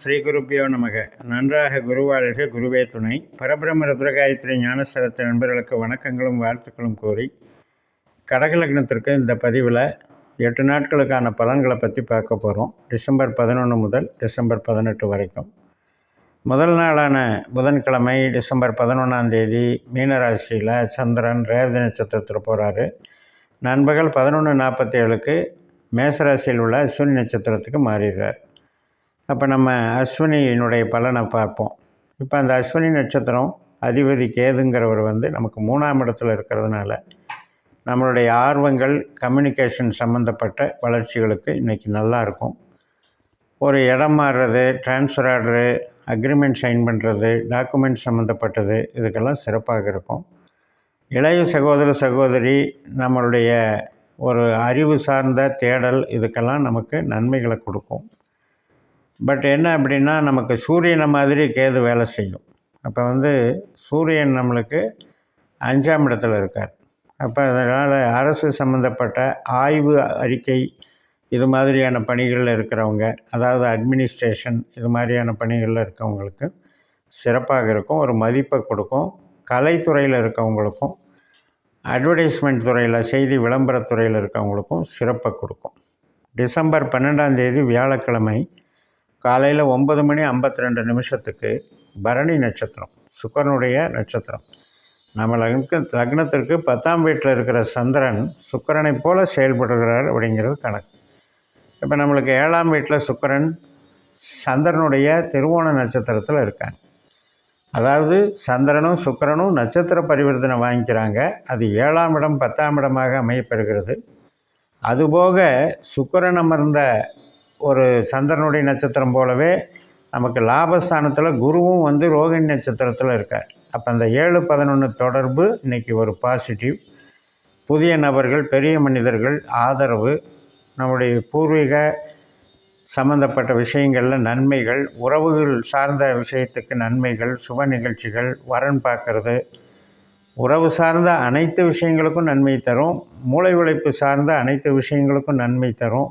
ஸ்ரீ குருப்பியோ நமக. நன்றாக குருவாழ்க குருவே துணை. பரபிரம ருத்ரகாயத்ரி ஞானஸ்தலத்த நண்பர்களுக்கு வணக்கங்களும் வாழ்த்துக்களும் கூறி கடகலக்னத்திற்கு இந்த பதிவில் எட்டு நாட்களுக்கான பலன்களை பற்றி பார்க்க போகிறோம் டிசம்பர் பதினொன்று முதல் டிசம்பர் பதினெட்டு வரைக்கும். முதல் நாளான புதன்கிழமை டிசம்பர் பதினொன்றாம் தேதி மீனராசியில் சந்திரன் ரேவதி நட்சத்திரத்தில் போகிறாரு நண்பகல் பதினொன்று நாற்பத்தி ஏழுக்கு மேசராசியில் உள்ள சூரிய நட்சத்திரத்துக்கு மாறிடுறார். அப்போ நம்ம அஸ்வினியினுடைய பலனை பார்ப்போம். இப்போ அந்த அஸ்வினி நட்சத்திரம் அதிபதி கேதுங்கிறவர் வந்து நமக்கு மூணாம் இடத்துல இருக்கிறதுனால நம்மளுடைய ஆர்வங்கள் கம்யூனிகேஷன் சம்மந்தப்பட்ட வளர்ச்சிகளுக்கு இன்றைக்கி நல்லா இருக்கும். ஒரு இடம் மாறுறது ட்ரான்ஸ்ஃபர் ஆர்டரு அக்ரிமெண்ட் சைன் பண்ணுறது டாக்குமெண்ட் சம்மந்தப்பட்டது இதுக்கெல்லாம் சிறப்பாக இருக்கும். இளைய சகோதர சகோதரி நம்மளுடைய ஒரு அறிவு சார்ந்த தேடல் இதுக்கெல்லாம் நமக்கு நன்மைகளை கொடுக்கும். பட் என்ன அப்படின்னா நமக்கு சூரியனை மாதிரி கேது வேலை செய்யும். அப்போ வந்து சூரியன் நம்மளுக்கு அஞ்சாம் இடத்துல இருக்கார். அப்போ அதனால் அரசு சம்மந்தப்பட்ட ஆய்வு அறிக்கை இது மாதிரியான பணிகளில் இருக்கிறவங்க அதாவது அட்மினிஸ்ட்ரேஷன் இது மாதிரியான பணிகளில் இருக்கவங்களுக்கு சிறப்பாக இருக்கும் ஒரு மதிப்பை கொடுக்கும். கலைத்துறையில் இருக்கவங்களுக்கும் அட்வர்டைஸ்மெண்ட் துறையில் செய்தி விளம்பரத்துறையில் இருக்கவங்களுக்கும் சிறப்பை கொடுக்கும். டிசம்பர் பன்னெண்டாம் தேதி வியாழக்கிழமை காலையில் ஒம்பது மணி ஐம்பத்தி ரெண்டு நிமிஷத்துக்கு பரணி நட்சத்திரம் சுக்கரனுடைய நட்சத்திரம். நம்ம லக்ன லக்னத்திற்கு பத்தாம் வீட்டில் இருக்கிற சந்திரன் சுக்கரனை போல செயல்படுகிறார் அப்படிங்கிறது கணக்கு. இப்போ நம்மளுக்கு ஏழாம் வீட்டில் சுக்கரன் சந்திரனுடைய திருவோண நட்சத்திரத்தில் இருக்காங்க. அதாவது சந்திரனும் சுக்கரனும் நட்சத்திர பரிவர்த்தனை வாங்கிக்கிறாங்க. அது ஏழாம் இடம் பத்தாம் இடமாக அமையப்பெறுகிறது அதுபோக சுக்கரன் அமர்ந்த ஒரு சந்திரனுடைய நட்சத்திரம் போலவே நமக்கு லாபஸ்தானத்தில் குருவும் வந்து ரோகிணி நட்சத்திரத்தில் இருக்கார். அப்போ அந்த ஏழு பதினொன்று தொடர்பு இன்றைக்கி ஒரு பாசிட்டிவ் புதிய நபர்கள் பெரிய மனிதர்கள் ஆதரவு நம்முடைய பூர்வீக சம்மந்தப்பட்ட விஷயங்களில் நன்மைகள் உறவுகள் சார்ந்த விஷயத்துக்கு நன்மைகள் சுப நிகழ்ச்சிகள் வரன் பார்க்கறது உறவு சார்ந்த அனைத்து விஷயங்களுக்கும் நன்மை தரும் மூளை உழைப்பு சார்ந்த அனைத்து விஷயங்களுக்கும் நன்மை தரும்.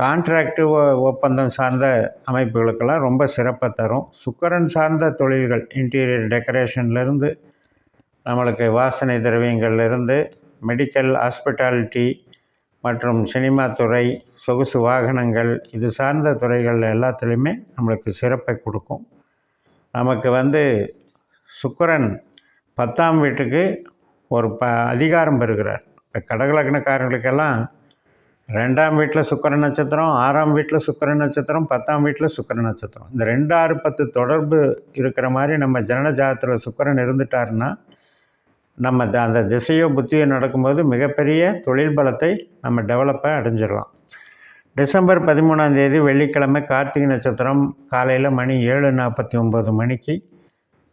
கான்ட்ராக்டு ஒப்பந்தம் சார்ந்த அமைப்புகளுக்கெல்லாம் ரொம்ப சிறப்பை தரும். சுக்கரன் சார்ந்த தொழில்கள் இன்டீரியர் டெக்கரேஷன்லேருந்து நம்மளுக்கு வாசனை திரவியங்கள்லேருந்து மெடிக்கல் ஹாஸ்பிட்டாலிட்டி மற்றும் சினிமா துறை சொகுசு வாகனங்கள் இது சார்ந்த துறைகள் எல்லாத்துலேயுமே நம்மளுக்கு சிறப்பை கொடுக்கும். நமக்கு வந்து சுக்கரன் பத்தாம் வீட்டுக்கு ஒரு ப அதிகாரம் பெறுகிறார். இப்போ கடகலக்னக்காரர்களுக்கெல்லாம் ரெண்டாம் வீட்டில் சுக்கர நட்சத்திரம் ஆறாம் வீட்டில் சுக்கர நட்சத்திரம் பத்தாம் வீட்டில் சுக்கர நட்சத்திரம். இந்த ரெண்டு ஆறு பத்து தொடர்பு இருக்கிற மாதிரி நம்ம ஜனன ஜாதத்தில் சுக்கரன் இருந்துட்டாருன்னா நம்ம த அந்த திசையோ புத்தியோ நடக்கும்போது மிகப்பெரிய தொழில் பலத்தை நம்ம டெவலப்பை அடைஞ்சிடலாம். டிசம்பர் பதிமூணாம் தேதி வெள்ளிக்கிழமை கார்த்திகை நட்சத்திரம் காலையில் மணி ஏழு நாற்பத்தி ஒம்பது மணிக்கு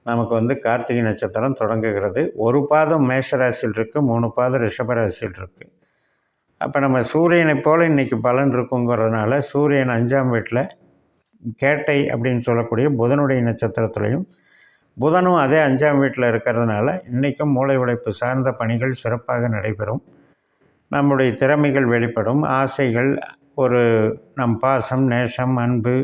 நமக்கு வந்து கார்த்திகை நட்சத்திரம் தொடங்குகிறது. ஒரு பாதம் மேஷராசியில் இருக்குது மூணு பாதம் ரிஷபராசியில் இருக்குது அப்போ நம்ம சூரியனை போல் இன்றைக்கி பலன் இருக்குங்கிறதுனால சூரியன் அஞ்சாம் வீட்டில் கேட்டை அப்படின்னு சொல்லக்கூடிய புதனுடைய நட்சத்திரத்துலையும் புதனும் அதே அஞ்சாம் வீட்டில் இருக்கிறதுனால இன்றைக்கும் மூளை உழைப்பு சார்ந்த பணிகள் சிறப்பாக நடைபெறும். நம்முடைய திறமைகள் வெளிப்படும். ஆசைகள் ஒரு நம் பாசம் நேசம் அன்பு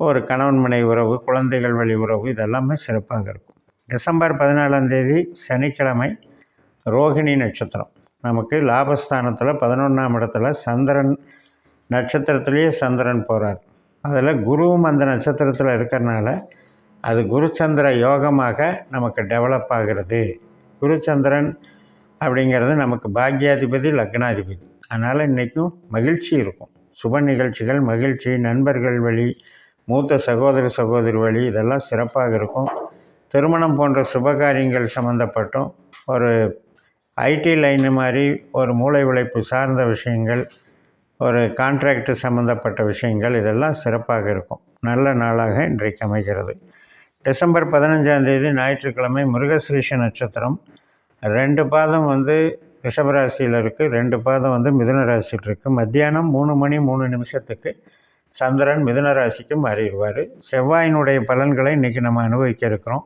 ஒரு கணவன் மனை உறவு குழந்தைகள் வழி உறவு இதெல்லாமே சிறப்பாக இருக்கும். டிசம்பர் பதினாலாம் தேதி சனிக்கிழமை ரோகிணி நட்சத்திரம். நமக்கு லாபஸ்தானத்தில் பதினொன்றாம் இடத்துல சந்திரன் நட்சத்திரத்துலேயே சந்திரன் போகிறார் அதில் குருவும் அந்த நட்சத்திரத்தில் இருக்கிறனால அது குருச்சந்திர யோகமாக நமக்கு டெவலப் ஆகிறது. குருச்சந்திரன் அப்படிங்கிறது நமக்கு பாக்யாதிபதி லக்னாதிபதி. அதனால் இன்றைக்கும் மகிழ்ச்சி இருக்கும். சுப நிகழ்ச்சிகள் மகிழ்ச்சி நண்பர்கள் வழி மூத்த சகோதர சகோதரி வழி இதெல்லாம் சிறப்பாக இருக்கும். திருமணம் போன்ற சுபகாரியங்கள் சம்மந்தப்பட்டும் ஒரு ஐடி லைன் மாதிரி ஒரு மூளை உழைப்பு சார்ந்த விஷயங்கள் ஒரு கான்ட்ராக்டு சம்மந்தப்பட்ட விஷயங்கள் இதெல்லாம் சிறப்பாக இருக்கும். நல்ல நாளாக இன்றைக்கு அமைகிறது. டிசம்பர் பதினஞ்சாம் தேதி ஞாயிற்றுக்கிழமை மிருகசிரீஷ நட்சத்திரம். ரெண்டு பாதம் வந்து ரிஷபராசியில் இருக்குது ரெண்டு பாதம் வந்து மிதுன ராசியில் இருக்குது மத்தியானம் மூணு மணி மூணு நிமிஷத்துக்கு சந்திரன் மிதுன ராசிக்கு மாறிடுவார். செவ்வாயினுடைய பலன்களை இன்றைக்கி நம்ம அனுபவிக்க இருக்கிறோம்.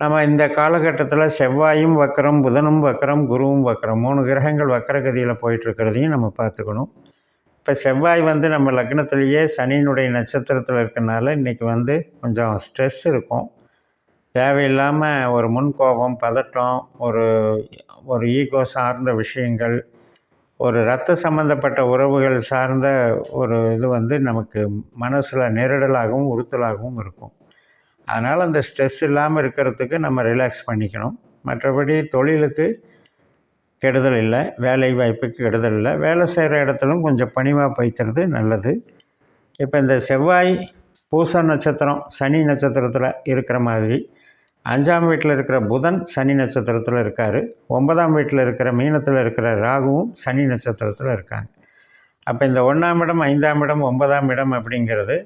நம்ம இந்த காலகட்டத்தில் செவ்வாயும் வக்கரம் புதனும் வக்கரம் குருவும் வக்கரம் மூணு கிரகங்கள் வக்கரகதியில் போயிட்டுருக்கிறதையும் நம்ம பார்த்துக்கணும். இப்போ செவ்வாய் வந்து நம்ம லக்னத்திலேயே சனியினுடைய நட்சத்திரத்தில் இருக்கனால இன்றைக்கி வந்து கொஞ்சம் ஸ்ட்ரெஸ் இருக்கும். தேவையில்லாமல் ஒரு முன்கோபம் பதட்டம் ஒரு ஒரு ஈகோ சார்ந்த விஷயங்கள் ஒரு ரத்த சம்மந்தப்பட்ட உறவுகள் சார்ந்த ஒரு இது வந்து நமக்கு மனசில் நெருடலாகவும் உறுத்தலாகவும் இருக்கும். அதனால் அந்த ஸ்ட்ரெஸ் இல்லாமல் இருக்கிறதுக்கு நம்ம ரிலாக்ஸ் பண்ணிக்கணும். மற்றபடி தொழிலுக்கு கெடுதல் இல்லை வேலை வாய்ப்புக்கு கெடுதல் இல்லை. வேலை செய்கிற இடத்துலும் கொஞ்சம் பணிவாக போய்க்கிறது நல்லது. இப்போ இந்த செவ்வாய் பூச நட்சத்திரம் சனி நட்சத்திரத்தில் இருக்கிற மாதிரி அஞ்சாம் வீட்டில் இருக்கிற புதன் சனி நட்சத்திரத்தில் இருக்கார். ஒன்பதாம் வீட்டில் இருக்கிற மீனத்தில் இருக்கிற ராகுவும் சனி நட்சத்திரத்தில் இருக்காங்க. அப்போ இந்த ஒன்றாம் இடம் ஐந்தாம் இடம் ஒன்பதாம் இடம் அப்படிங்கிறது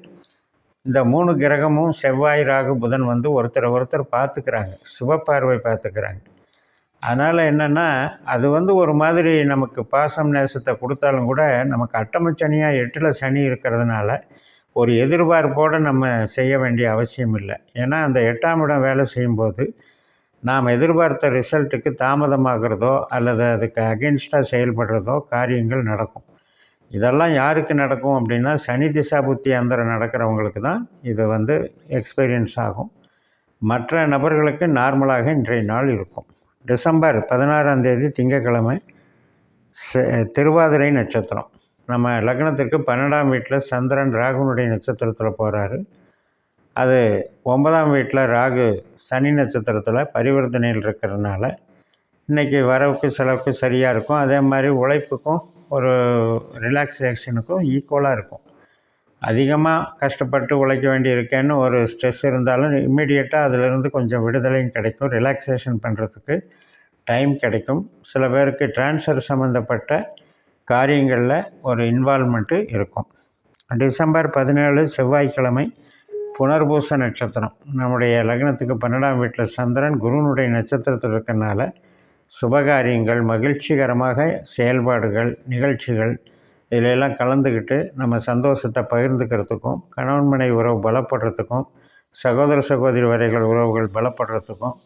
இந்த மூணு கிரகமும் செவ்வாய் ராகு புதன் வந்து ஒருத்தரை ஒருத்தர் பார்த்துக்கிறாங்க. சுபப்பார்வை பார்த்துக்கிறாங்க. அதனால் என்னென்னா அது வந்து ஒரு மாதிரி நமக்கு பாசம் நேசத்தை கொடுத்தாலும் கூட நமக்கு அட்டமச்சனியாக எட்டில் சனி இருக்கிறதுனால ஒரு எதிர்பார்ப்போடு நம்ம செய்ய வேண்டிய அவசியம் இல்லை. ஏன்னா அந்த எட்டாம் இடம் வேலை செய்யும்போது நாம் எதிர்பார்த்த ரிசல்ட்டுக்கு தாமதமாகிறதோ அல்லது அதுக்கு அகென்ஸ்டாக செயல்படுறதோ காரியங்கள் நடக்கும். இதெல்லாம் யாருக்கு நடக்கும் அப்படின்னா சனி திசா புத்தி அந்தரம் நடக்கிறவங்களுக்கு தான் இது வந்து எக்ஸ்பீரியன்ஸ் ஆகும். மற்ற நபர்களுக்கு நார்மலாக இன்றைய நாள் இருக்கும். டிசம்பர் பதினாறாம் தேதி திங்கக்கிழமை திருவாதிரை நட்சத்திரம். நம்ம லக்னத்திற்கு பன்னெண்டாம் வீட்டில் சந்திரன் ராகுனுடைய நட்சத்திரத்தில் போகிறாரு அது ஒன்பதாம் வீட்டில் ராகு சனி நட்சத்திரத்தில் பரிவர்த்தனையில் இருக்கிறதுனால இன்றைக்கி வரவுக்கு செலவுக்கு சரியாக இருக்கும். அதே மாதிரி உழைப்புக்கும் ஒரு ரிலாக்ஸேஷனுக்கும் ஈக்குவலாக இருக்கும். அதிகமாக கஷ்டப்பட்டு உழைக்க வேண்டி இருக்கேன்னு ஒரு ஸ்ட்ரெஸ் இருந்தாலும் இம்மிடியட்டாக அதிலிருந்து கொஞ்சம் விடுதலையும் கிடைக்கும். ரிலாக்ஸேஷன் பண்ணுறதுக்கு டைம் கிடைக்கும். சில பேருக்கு டிரான்ஸ்ஃபர் சம்மந்தப்பட்ட காரியங்களில் ஒரு இன்வால்மெண்ட்டு இருக்கும். டிசம்பர் பதினேழு செவ்வாய்க்கிழமை புனர்பூச நட்சத்திரம். நம்முடைய லக்னத்துக்கு பன்னெண்டாம் வீட்டில் சந்திரன் குருனுடைய நட்சத்திரத்தில் இருக்கிறனால சுபகாரியங்கள் மகிழ்ச்சிகரமாக செயல்பாடுகள் நிகழ்ச்சிகள் இதிலெல்லாம் கலந்துக்கிட்டு நம்ம சந்தோஷத்தை பகிர்ந்துக்கிறதுக்கும் கணவன்மனை உறவு பலப்படுறதுக்கும் சகோதர சகோதரி வரைகள் உறவுகள் பலப்படுறதுக்கும்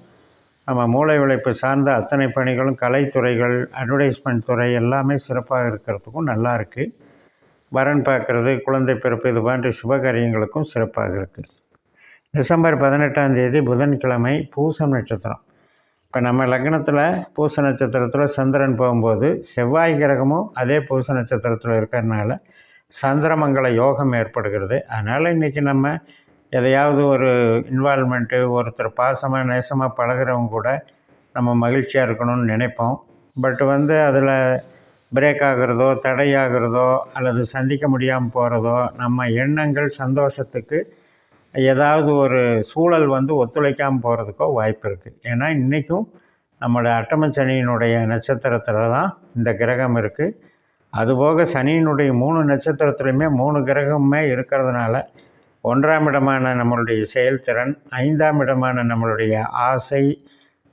நம்ம மூளை உழைப்பு சார்ந்த அத்தனை பணிகளும் கலைத்துறைகள் அட்வர்டைஸ்மெண்ட் துறை எல்லாமே சிறப்பாக இருக்கிறதுக்கும் நல்லா இருக்குது வரன் பார்க்குறது குழந்தை பிறப்பு இது போன்ற சுபகாரியங்களுக்கும் சிறப்பாக இருக்குது டிசம்பர் பதினெட்டாம் தேதி புதன்கிழமை பூசம் நட்சத்திரம். இப்போ நம்ம லக்னத்தில் பூச நட்சத்திரத்தில் சந்திரன் போகும்போது செவ்வாய் கிரகமும் அதே பூச நட்சத்திரத்தில் இருக்கிறதுனால சந்திரமங்கல யோகம் ஏற்படுகிறது. அதனால் இன்றைக்கி நம்ம எதையாவது ஒரு இன்வால்மெண்ட்டு ஒருத்தர் பாசமாக நேசமாக பழகிறவங்க கூட நம்ம மகிழ்ச்சியாக இருக்கணும்னு நினைப்போம். பட் வந்து அதில் பிரேக் ஆகிறதோ தடையாகிறதோ அல்லது சந்திக்க முடியாமல் போகிறதோ நம்ம எண்ணங்கள் சந்தோஷத்துக்கு ஏதாவது ஒரு சூழல் வந்து ஒத்துழைக்காமல் போகிறதுக்கோ வாய்ப்பு இருக்குது ஏன்னா இன்றைக்கும் நம்மளோட அட்டமச்சனியினுடைய நட்சத்திரத்தில் தான் இந்த கிரகம் இருக்குது அதுபோக சனியினுடைய மூணு நட்சத்திரத்துலையுமே மூணு கிரகமுமே இருக்கிறதுனால ஒன்றாம் இடமான நம்மளுடைய செயல்திறன் ஐந்தாம் இடமான நம்மளுடைய ஆசை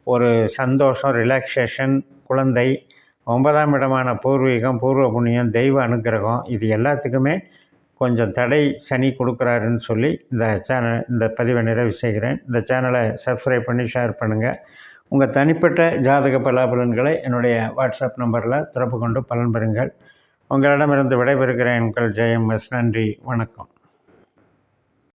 ஒரு சந்தோஷம் ரிலாக்ஸேஷன் குழந்தை ஒன்பதாம் இடமான பூர்வீகம் பூர்வ புண்ணியம் தெய்வ அனுகிரகம் இது எல்லாத்துக்குமே கொஞ்சம் தடை சனி கொடுக்குறாருன்னு சொல்லி இந்த சேனல் இந்த பதிவை நிறைவு செய்கிறேன். இந்த சேனலை சப்ஸ்கிரைப் பண்ணி ஷேர் பண்ணுங்கள் உங்கள் தனிப்பட்ட ஜாதக பலாபலன்களை என்னுடைய வாட்ஸ்அப் நம்பரில் திறப்பு கொண்டு பலன் பெறுங்கள். உங்களிடமிருந்து விடைபெறுகிறேன். உங்கள் ஜெயம் எஸ். நன்றி. வணக்கம்.